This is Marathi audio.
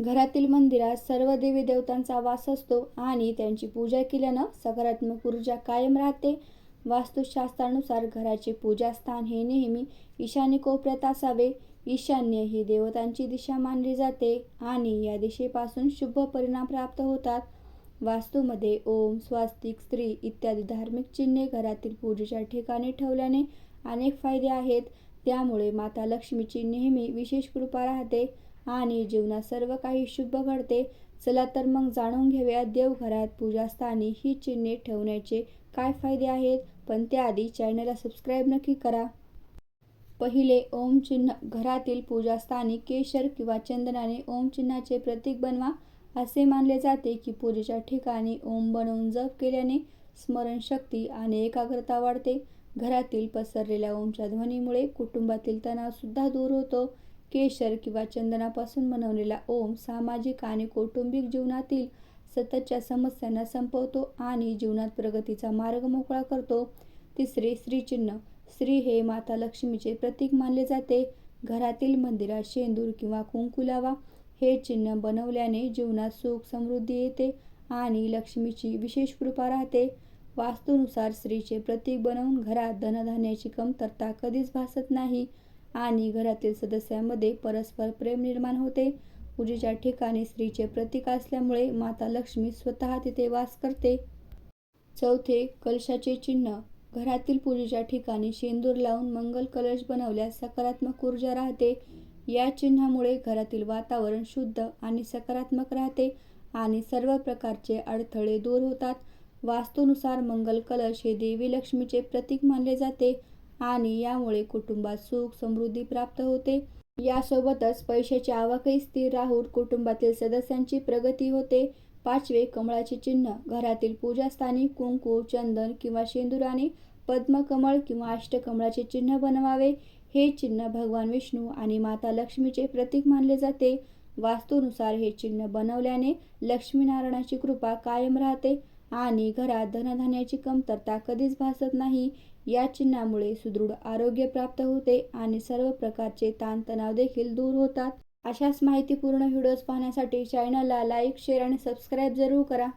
घरातील मंदिरात सर्व देवी देवतांचा वास असतो आणि त्यांची पूजा केल्यानं सकारात्मक ऊर्जा कायम राहते. वास्तुशास्त्रानुसार घराचे पूजास्थान हे नेहमी ईशान्य कोपऱ्यात असावे. ईशान्य ही देवतांची दिशा मानली जाते आणि या दिशेपासून शुभ परिणाम प्राप्त होतात. वास्तूमध्ये ओम स्वास्तिक स्त्री इत्यादी धार्मिक चिन्हे घरातील पूजेच्या ठिकाणी ठेवल्याने अनेक फायदे आहेत. त्यामुळे माता लक्ष्मीची नेहमी विशेष कृपा राहते. आणि जीवनात सर्व काही शुभ घडते. चला तर मग जाणून घेऊया देवघरात पूजास्थानी ही चिन्हे ठेवण्याचे काय फायदे आहेत. पण त्याआधी चॅनलला सबस्क्राईब नक्की करा. पहिले ओम चिन्ह घरातील पूजास्थानी केशर किंवा चंदनाने ओम चिन्हाचे प्रतीक बनवा. असे मानले जाते की पूजेच्या ठिकाणी ओम बनवून जप केल्याने स्मरणशक्ती आणि एकाग्रता वाढते. घरातील पसरलेल्या ओमच्या ध्वनीमुळे कुटुंबातील तणावसुद्धा दूर होतो. केशर किंवा चंदनापासून बनवलेला ओम सामाजिक आणि कौटुंबिक जीवनातील सततच्या समस्यांना संपवतो आणि जीवनात प्रगतीचा मार्ग मोकळा करतो. तिसरे श्रीचिन्ह. श्री हे माता लक्ष्मीचे प्रतीक मानले जाते. घरातील मंदिरात शेंदूर किंवा कुंकू लावा. हे चिन्ह बनवल्याने जीवनात सुख समृद्धी येते आणि लक्ष्मीची विशेष कृपा राहते. वास्तूनुसार स्त्रीचे प्रतीक बनवून घरात धनधान्याची कमतरता कधीच भासत नाही. आणि घरातील सदस्यांमध्ये परस्पर प्रेम निर्माण होते. पूजेच्या ठिकाणी स्त्रीचे प्रतीक असल्यामुळे माता लक्ष्मी स्वतः तिथे वास करते. चौथे कलशाचे चिन्ह. घरातील पूजेच्या ठिकाणी शेंदूर लावून मंगल कलश बनवल्यास सकारात्मक ऊर्जा राहते. या चिन्हामुळे घरातील वातावरण शुद्ध आणि सकारात्मक राहते आणि सर्व प्रकारचे अडथळे दूर होतात. वास्तूनुसार मंगल कलश हे देवी लक्ष्मीचे प्रतीक मानले जाते. आणि यामुळे कुटुंबात सुख समृद्धी प्राप्त होते. यासोबतच पैशाची आवकही स्थिर राहून कुटुंबातील सदस्यांची प्रगती होते. पाचवे कमळाचे चिन्ह घरातील पूजास्थानी कुंकू चंदन किंवा शेंदुराने पद्मकमळ किंवा अष्टकमळाचे चिन्ह बनवावे. हे चिन्ह भगवान विष्णू आणि माता लक्ष्मीचे प्रतीक मानले जाते. वास्तूनुसार हे चिन्ह बनवल्याने लक्ष्मीनारायणाची कृपा कायम राहते. आणि घरात धनधान्याची कमतरता कधीच भासत नाही. या चिन्हामुळे सुदृढ आरोग्य प्राप्त होते आणि सर्व प्रकारचे ताणतणाव देखील दूर होतात. अशाच माहितीपूर्ण व्हिडिओज पाहण्यासाठी चॅनलला लाईक शेअर आणि सबस्क्राईब जरूर करा.